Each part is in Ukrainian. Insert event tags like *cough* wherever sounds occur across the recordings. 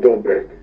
Добре.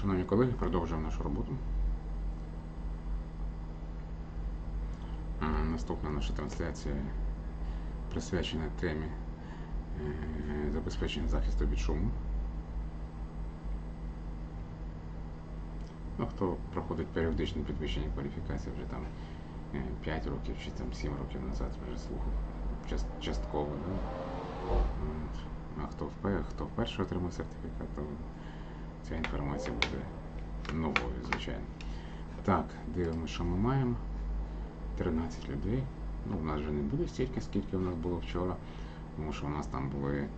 Шановні колеги, продовжуємо нашу роботу. Е, Наступна наша трансляція присвячена темі е, забезпечення захисту від шуму. Ну, хто проходить періодичне підвищення кваліфікації вже там 5 років чи там 7 років назад вже слухав частково. Да? А хто вперше отримав сертифікат, то ця інформація буде новою, звичайно. Так, дивимося, що ми маємо. 13 людей. Ну, у нас вже не буде стільки, скільки у нас було вчора, тому що у нас там були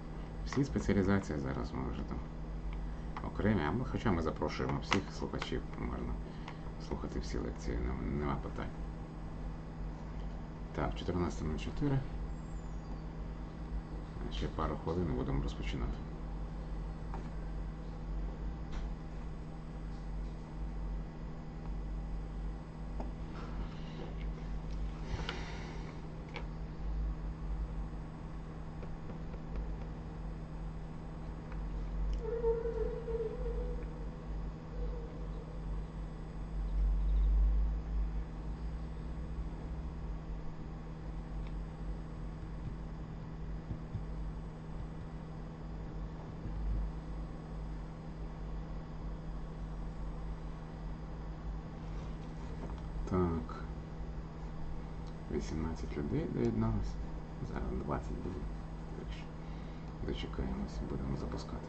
всі спеціалізації, зараз ми вже там окремі, а ми, хоча ми запрошуємо всіх слухачів, можна слухати всі лекції, нема, питань. Так, 14.04. Ще пару хвилин і будемо розпочинати. Так. 18 людей доєдналось. Зараз 20 буде. Дочекаємось, будемо запускати.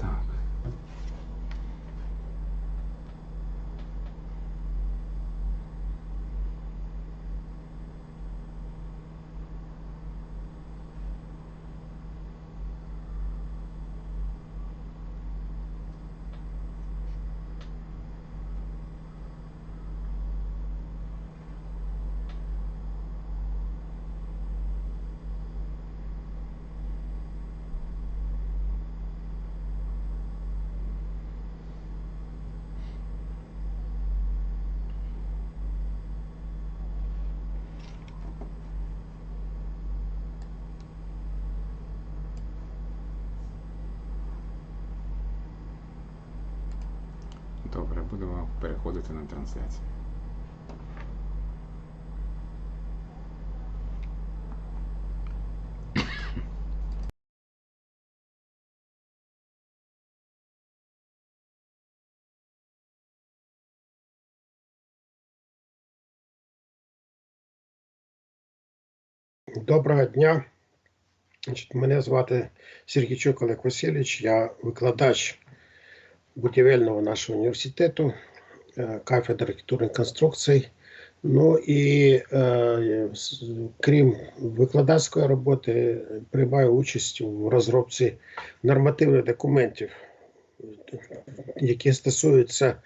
Так. Добре, будемо переходити на трансляцію. Доброго дня. Мене звати Сергійчук Олег Васильович, я викладач будівельного нашого університету, е, кафедри архітектурних конструкцій. Ну і е, крім викладацької роботи, приймаю участь у розробці нормативних документів, які стосуються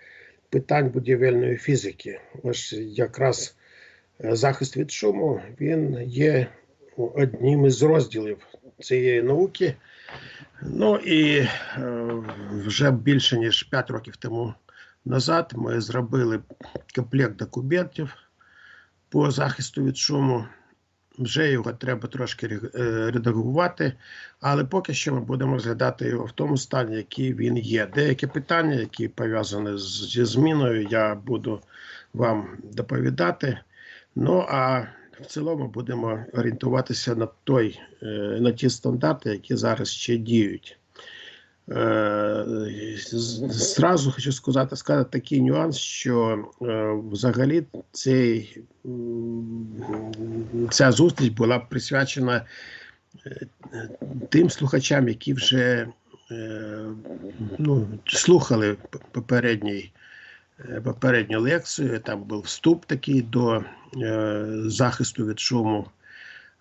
питань будівельної фізики. Ось якраз е, захист від шуму він є одним із розділів цієї науки. Ну і е, вже більше ніж 5 років тому назад ми зробили комплект документів по захисту від шуму. Вже його треба трошки е, редагувати, але поки що ми будемо розглядати його в тому стані, який він є. Деякі питання, які пов'язані зі зміною, я буду вам доповідати. Ну а в цілому будемо орієнтуватися на той, е, на ті стандарти, які зараз ще діють. Е, Зразу хочу сказати, сказати такий нюанс, що е, взагалі цей, ця зустріч була присвячена тим слухачам, які вже ну, слухали попередній попередню лекцію. Там був вступ такий до е, захисту від шуму.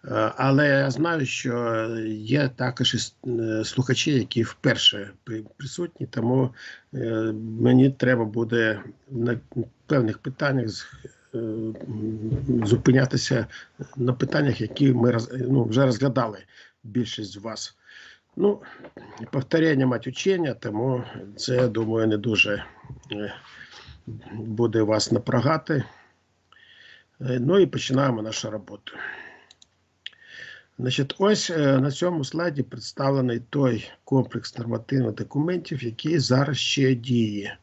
Е, Але я знаю, що є також е, слухачі, які вперше присутні, тому е, мені треба буде на певних питаннях е, зупинятися на питаннях, які ми ну, вже розглядали більшість з вас. Ну, повторення мать учення, тому це, думаю, не дуже е, буде вас напрягати. Е, Ну і починаємо нашу роботу. Значить, ось е, на цьому слайді представлений той комплекс нормативних документів, який зараз ще діє.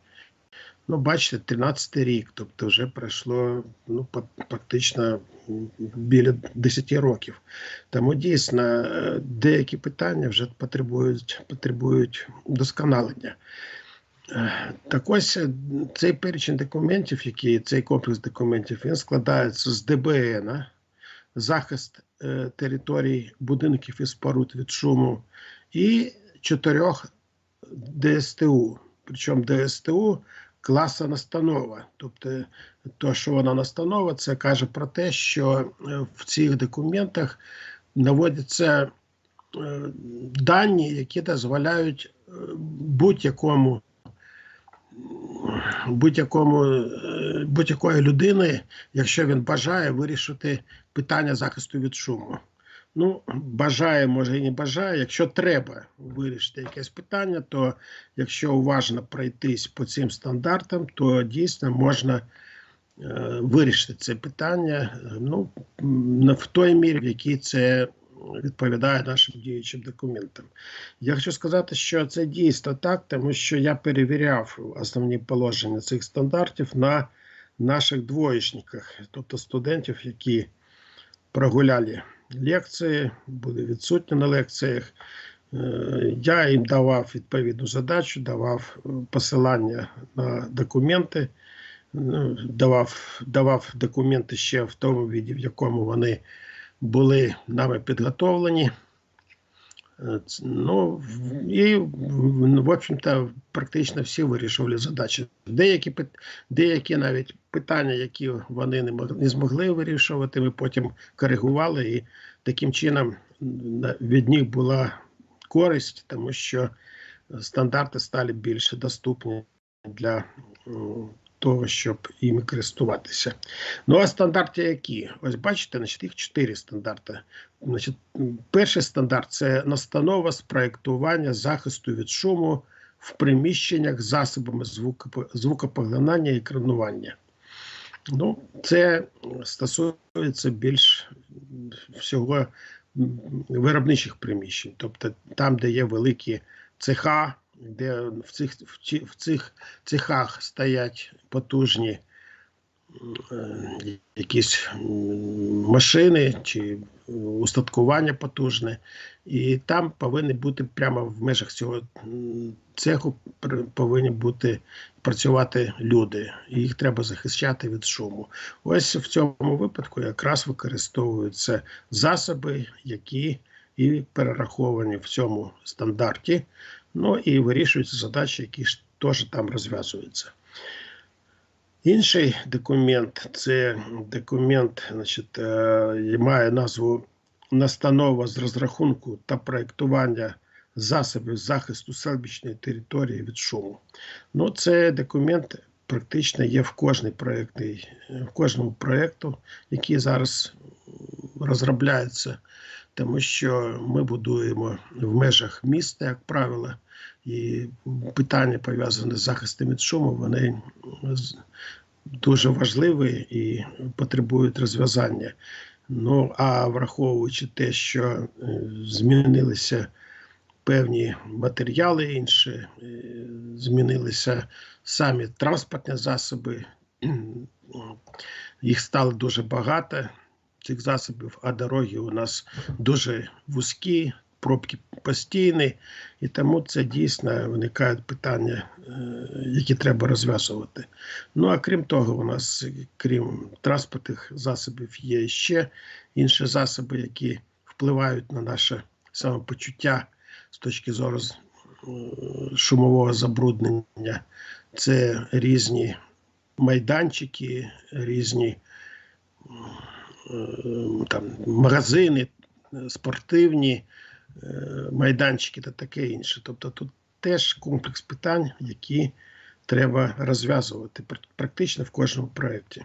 Ну, бачите, 13 рік, тобто вже пройшло ну, практично біля 10 років. Тому дійсно е, деякі питання вже потребують, потребують досконалення. Так ось е, цей перечень документів, який цей комплекс документів, він складається з ДБН, захист е, територій будинків і споруд від шуму, і чотирьох ДСТУ. Причому ДСТУ класа настанова. Тобто, то, що вона настанова, це каже про те, що е, в цих документах наводяться дані, які дозволяють будь-якому будь-якому е, будь-якої людини, якщо він бажає вирішити питання захисту від шуму. Ну, бажає, може і не бажає. Якщо треба вирішити якесь питання, то якщо уважно пройтись по цим стандартам, то дійсно можна е, вирішити це питання е, ну, в той мірі, в якій це відповідає нашим діючим документам. Я хочу сказати, що це дійсно так, тому що я перевіряв основні положення цих стандартів на наших двоєчниках, тобто студентів, які прогуляли лекції, були відсутні на лекціях. Е, Я їм давав відповідну задачу, давав е, посилання на документи, ну, давав, давав документи ще в тому віді, в якому вони були нами підготовлені. Е, Ну, і, в- общем-то, практично всі вирішували задачі. Деякі, деякі навіть питання, які вони не, не змогли вирішувати, ми потім коригували, і таким чином від них була користь, тому що стандарти стали більше доступні для того, щоб іми користуватися. Ну, а стандарти які? Ось бачите, значить, їх чотири стандарти. Значить, перший стандарт це настанова з проєктування захисту від шуму в приміщеннях з засобами звукопоглинання і екранування. Ну, це стосується більш всього виробничих приміщень, тобто там, де є великі цеха, де в цих, в, цих цехах стоять потужні е, якісь машини чи устаткування потужне, і там повинні бути прямо в межах цього цеху повинні бути працювати люди, і їх треба захищати від шуму. Ось в цьому випадку якраз використовуються засоби, які і перераховані в цьому стандарті. Ну і вирішуються задачі, які ж теж там розв'язуються. Інший документ це документ, значить, е, має назву Настанова з розрахунку та проєктування засобів захисту селищної території від шуму. Ну, це документ практично є в кожній в кожному проєкту, який зараз розробляється, тому що ми будуємо в межах міста, як правило, і питання пов'язані з захистом від шуму, вони дуже важливі і потребують розв'язання. Ну а враховуючи те, що е, змінилися певні матеріали інші, е, змінилися самі транспортні засоби, *clears throat* їх стало дуже багато цих засобів, а дороги у нас дуже вузькі, пробки постійні, і тому це дійсно виникають питання, е, які треба розв'язувати. Ну а крім того, у нас, крім транспортних засобів, є ще інші засоби, які впливають на наше самопочуття з точки зору е, шумового забруднення. Це різні майданчики, різні там, магазини, е, спортивні е, майданчики та таке інше. Тобто тут теж комплекс питань, які треба розв'язувати практично в кожному проєкті.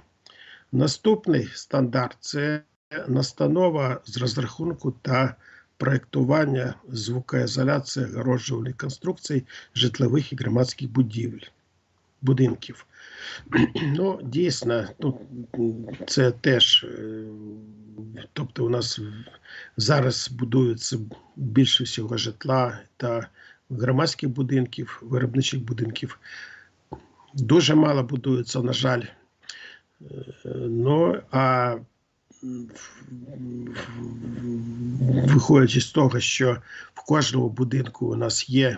Наступний стандарт це настанова з розрахунку та проєктування звукоізоляції огороджувальних конструкцій житлових і громадських будівель, будинків. *clears throat* Ну, дійсно, ну, це теж, е, тобто у нас зараз будується більше всього житла та громадських будинків, виробничих будинків. Дуже мало будується, на жаль. Ну, а виходячи з того, що в кожному будинку у нас є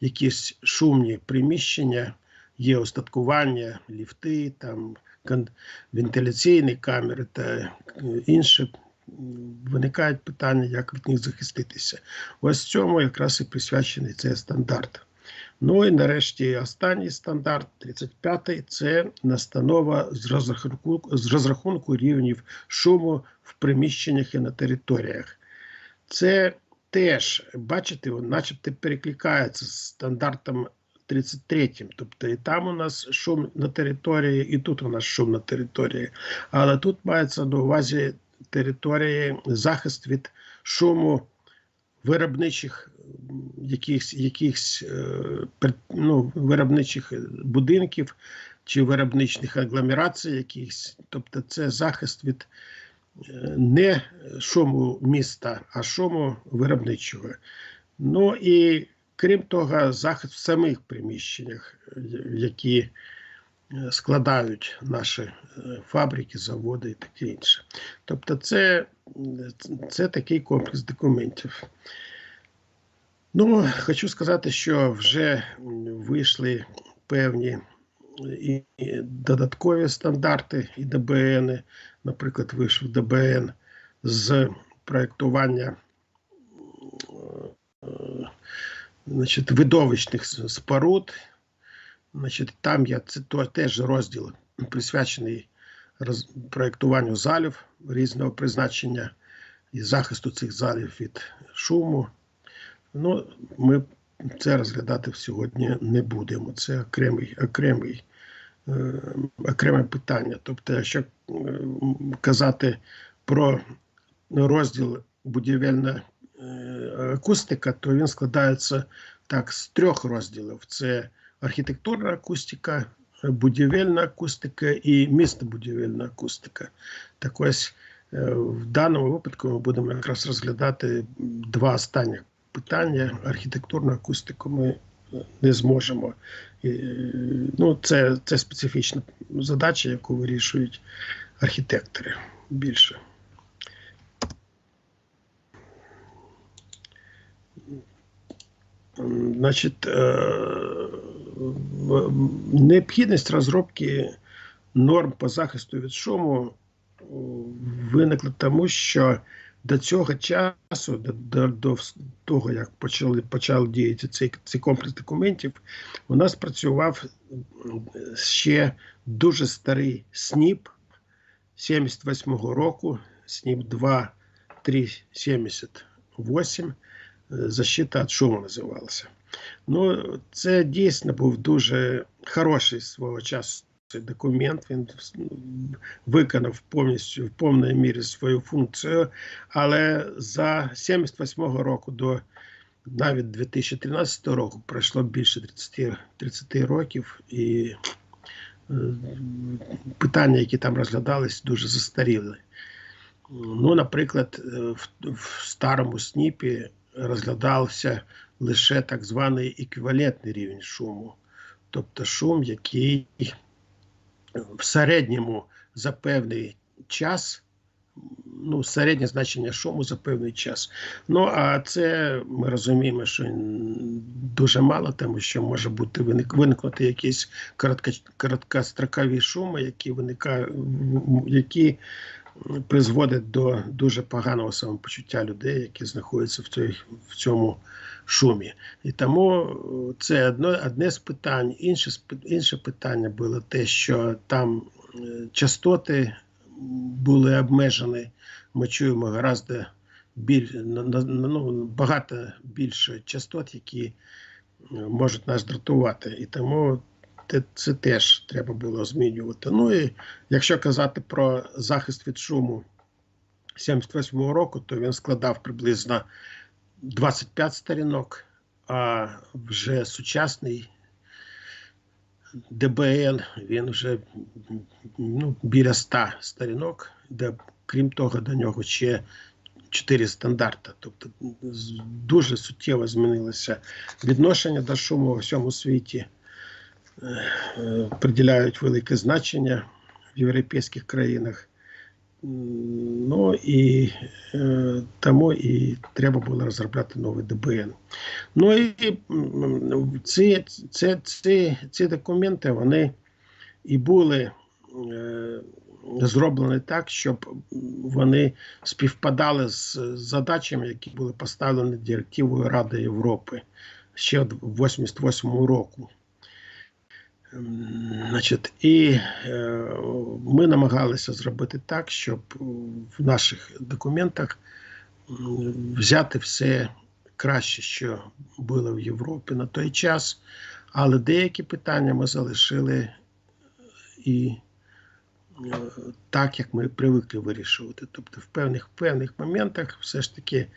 якісь шумні приміщення, є остаткування, ліфти, там вентиляційні камери та е, інше. Виникають питання, як від них захиститися. Ось цьому якраз і присвячений цей стандарт. Ну і нарешті останній стандарт, 35-й, це настанова з розрахунку, з розрахунку рівнів шуму в приміщеннях і на територіях. Це теж, бачите, начебто перекликається з стандартом 33-м. Тобто і там у нас шум на території, і тут у нас шум на території. Але тут мається на увазі території захист від шуму виробничих якихось, якихось е, ну, виробничих будинків чи виробничних агломерацій якихось. Тобто це захист від е, не шуму міста, а шуму виробничого. Ну і крім того, захист в самих приміщеннях, які е, складають наші е, фабрики, заводи і таке інше. Тобто, це, це такий комплекс документів. Ну, хочу сказати, що вже вийшли певні і додаткові стандарти і ДБН. Наприклад, вийшов ДБН з проєктування е, значить, видовищних споруд. Значить, там є це теж розділ присвячений роз, проєктуванню залів різного призначення і захисту цих залів від шуму. Ну, ми це розглядати сьогодні не будемо. Це окремий, окремий, е, окреме питання. Тобто, якщо е, казати про розділ будівельна е, акустика, то він складається так з трьох розділів: це архітектурна акустика, будівельна акустика і містобудівельна акустика. Так ось е, в даному випадку ми будемо якраз розглядати два останніх питання. Архітектурну акустику ми не зможемо. Е, ну, це, це специфічна задача, яку вирішують архітектори більше. Значить, е, необхідність розробки норм по захисту від шуму е, виникла тому, що до цього часу, до, до, до того, як почали, почав діяти цей, цей комплекс документів, у нас працював ще дуже старий СНІП 78-го року, СНІП 2 378, е, защита від шуму називалася. Ну, це дійсно був дуже хороший свого часу документ. Він виконав повністю в повній мірі свою функцію. Але за 78-го року до навіть 2013 року пройшло більше 30, 30 років, і е, питання, які там розглядались, дуже застаріли. Ну, наприклад, е, в, в старому СНІПі розглядався лише так званий еквівалентний рівень шуму, тобто шум, який в середньому за певний час, ну, середнє значення шуму за певний час. Ну, а це ми розуміємо, що дуже мало, тому що може бути виник, виникнути якісь коротко, короткострокові шуми, які виникають, які призводять до дуже поганого самопочуття людей, які знаходяться в, цій, в цьому шумі. І тому е, це одно, одне з питань. Інше, інше питання було те, що там е, частоти були обмежені. Ми чуємо гораздо біль, ну, багато більше частот, які е, можуть нас дратувати. І тому те- це теж треба було змінювати. Ну і якщо казати про захист від шуму 78-го року, то він складав приблизно 25 сторінок, а вже сучасний ДБН він вже ну, біля 100 сторінок, де крім того, до нього ще 4 стандарти. Тобто дуже суттєво змінилося відношення до шуму у всьому світі. Приділяють велике значення в європейських країнах. Ну і е, тому і треба було розробляти новий ДБН. Ну і ці, ці, ці, ці документи вони і були е, зроблені так, щоб вони співпадали з задачами, які були поставлені директивою Ради Європи ще в 88 року. М, Значить, і е, ми намагалися зробити так, щоб в наших документах взяти все краще, що було в Європі на той час, але деякі питання ми залишили і е, так, як ми привикли вирішувати. Тобто, в певних, певних моментах все ж таки е,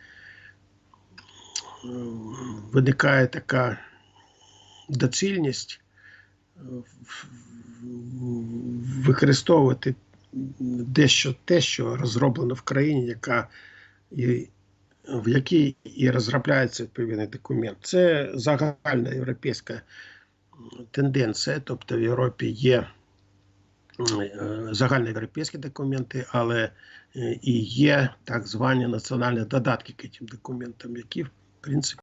виникає така доцільність е, використовувати дещо те, що розроблено в країні, яка і в якій і розробляється відповідний документ. Це загальна європейська тенденція, тобто в Європі є е, загальноєвропейські документи, але е, і є так звані національні додатки к цим документам, які в принципі